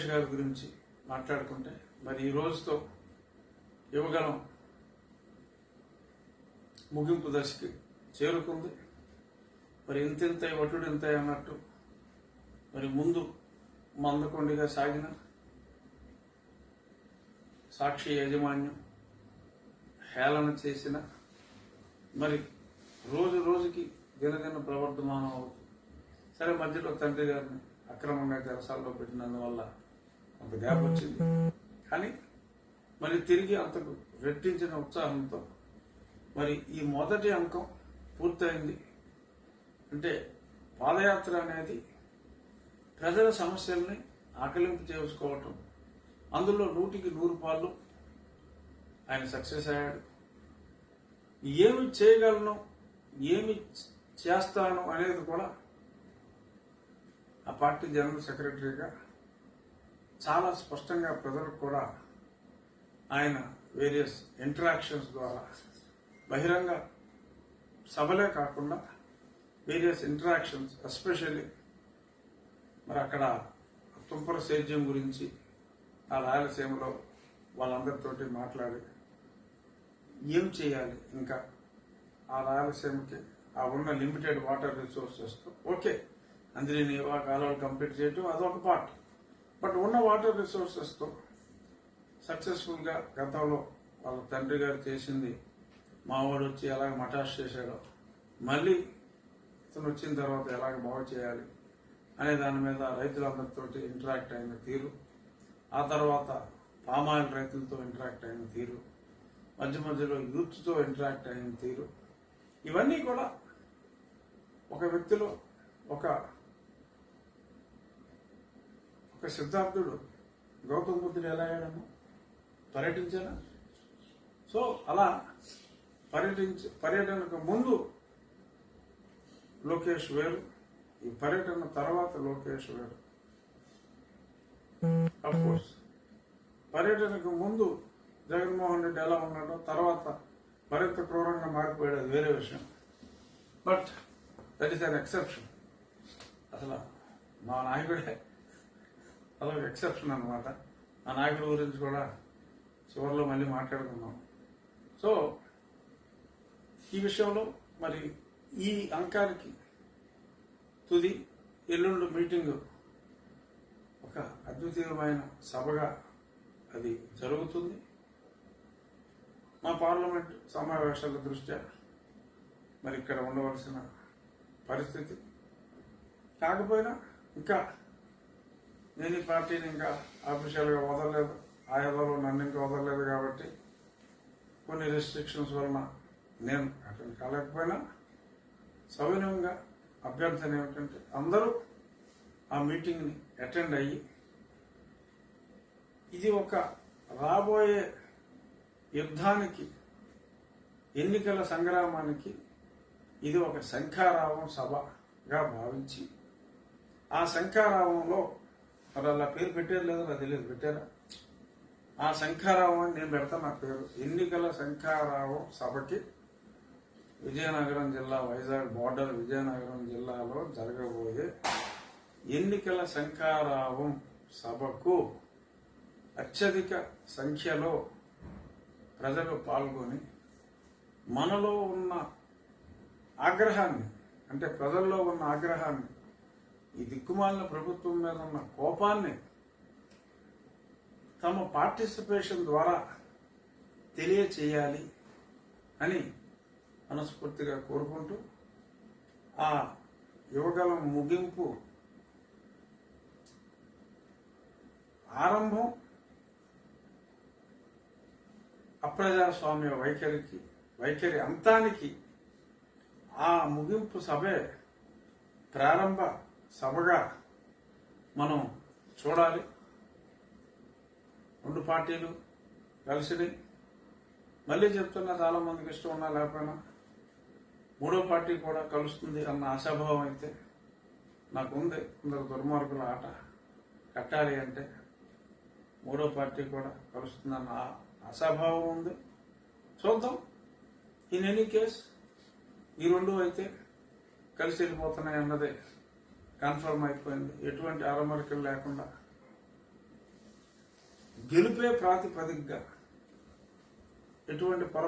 లోకేష్ గారి గురించి మాట్లాడుకుంటే మరి ఈ రోజుతో యువగలం ముగింపు దశకి చేరుకుంది. మరి ఇంతింత వటుడు ఇంత అన్నట్టు మరి ముందు మందకొండిగా సాగిన సాక్షి యాజమాన్యం హేళన చేసిన మరి రోజు రోజుకి దినదిన ప్రవర్ధమానం అవుతుంది. సరే మధ్యలో తండ్రి గారిని అక్రమంగా జలసాల్లో పెట్టినందువల్ల అంత గ్యాప్ వచ్చింది. కానీ మరి తిరిగి అంతకు రెట్టించిన ఉత్సాహంతో మరి ఈ మొదటి అంకం పూర్తయింది. అంటే పాదయాత్ర అనేది ప్రజల సమస్యల్ని ఆకలింపు చేసుకోవటం అందులో నూటికి నూరు పాళ్ళు ఆయన సక్సెస్ అయ్యాడు. ఏమి చేయగలను ఏమి చేస్తాను అనేది కూడా ఆ పార్టీ జనరల్ సెక్రటరీగా చాలా స్పష్టంగా ప్రజలకు కూడా ఆయన వేరియస్ ఇంటరాక్షన్స్ ద్వారా బహిరంగ సభలే కాకుండా వేరియస్ ఇంటరాక్షన్స్ ఎస్పెషల్లీ మరి అక్కడ తుంపర సేద్యం గురించి ఆ రాయలసీమలో వాళ్ళందరితోటి మాట్లాడి ఏం చేయాలి ఇంకా ఆ రాయలసీమకి ఆ ఉన్న లిమిటెడ్ వాటర్ రిసోర్సెస్తో ఓకే అందులో కాలువలు కంప్లీట్ చేయటం అదొక పార్ట్ బట్ ఉన్న వాటర్ రిసోర్సెస్తో సక్సెస్ఫుల్గా గతంలో వాళ్ళ తండ్రి గారు చేసింది మావాడు వచ్చి ఎలాగ మటాష్ చేశాడో మళ్ళీ ఇతను వచ్చిన తర్వాత ఎలాగ బాగు చేయాలి అనే దాని మీద రైతులందరితో ఇంటరాక్ట్ అయిన తీరు ఆ తర్వాత పామాయిల్ రైతులతో ఇంటరాక్ట్ అయిన తీరు మధ్య మధ్యలో యూత్తో ఇంటరాక్ట్ అయిన తీరు ఇవన్నీ కూడా ఒక వ్యక్తిలో ఒక ఒక సిద్ధార్థుడు గౌతమ బుద్ధుడు ఎలా అయ్యాడము పర్యటించారా సో అలా పర్యటించ పర్యటనకు ముందు లోకేష్ వేరు ఈ పర్యటన తర్వాత లోకేష్ వేరు. కోర్స్ పర్యటనకు ముందు జగన్మోహన్ రెడ్డి ఎలా ఉన్నాడో తర్వాత మరింత క్రూరంగా మారిపోయాడు అది వేరే విషయం. But that is an exception అసలు మా నాయకుడే అదొక ఎక్సెప్షన్ అనమాట ఆ నాయకుల గురించి కూడా చివరిలో మళ్ళీ మాట్లాడుకుందాం. సో ఈ విషయంలో మరి ఈ అంకానికి తుది ఎల్లుండి మీటింగ్ ఒక అద్వితీయమైన సభగా అది జరుగుతుంది. మా పార్లమెంట్ సమావేశాల దృష్ట్యా మరి ఇక్కడ ఉండవలసిన పరిస్థితి. కాకపోయినా ఇంకా నేను ఈ పార్టీని ఇంకా ఆఫీషియల్గా వదలలేదు. ఆ హోదాలో నన్ను ఇంకా వదలలేదు కాబట్టి కొన్ని రెస్ట్రిక్షన్స్ వలన నేను అటెండ్ కాలేకపోయినా సవినయంగా అభ్యర్థన ఏమిటంటే అందరూ ఆ మీటింగ్ని అటెండ్ అయ్యి ఇది ఒక రాబోయే యుద్ధానికి ఎన్నికల సంగ్రామానికి ఇది ఒక శంఖారావం సభగా భావించి ఆ శంఖారావంలో మరి అలా పేరు పెట్టారు లేదో నాకు తెలియదు పెట్టారా ఆ శంఖారావం అని నేను పెడతాను నా పేరు. ఎన్నికల శంఖారావం సభకి విజయనగరం జిల్లా వైజాగ్ బోర్డర్ విజయనగరం జిల్లాలో జరగబోయే ఎన్నికల శంఖారావం సభకు అత్యధిక సంఖ్యలో ప్రజలు పాల్గొని మనలో ఉన్న ఆగ్రహాన్ని అంటే ప్రజల్లో ఉన్న ఆగ్రహాన్ని ఈ దిక్కుమాలిన ప్రభుత్వం మీద ఉన్న కోపాన్ని తమ పార్టిసిపేషన్ ద్వారా తెలియచేయాలి అని మనస్ఫూర్తిగా కోరుకుంటూ ఆ యువగలం ముగింపు ఆరంభం అప్రజాస్వామ్య వైఖరికి వైఖరి అంతానికి ఆ ముగింపు సభే ప్రారంభ సభగా మనం చూడాలి. రెండు పార్టీలు కలిసి మళ్ళీ చెప్తున్నా చాలా మందికి ఇష్టం ఉన్నా లేకపోయినా మూడో పార్టీ కూడా కలుస్తుంది అన్న ఆశాభావం అయితే నాకు ఉంది కొందరు దుర్మార్గుల ఆట కట్టాలి అంటే మూడో పార్టీ కూడా కలుస్తుందన్న ఆ- ఆశాభావం ఉంది. చూద్దాం. ఇన్ ఎనీ కేస్ ఈ రెండు అయితే కలిసి వెళ్ళిపోతున్నాయి అన్నదే కన్ఫర్మ్ అయిపోయింది. ఎటువంటి అరమరికలు లేకుండా. గెలుపే ప్రాతిపదికగా ఎటువంటి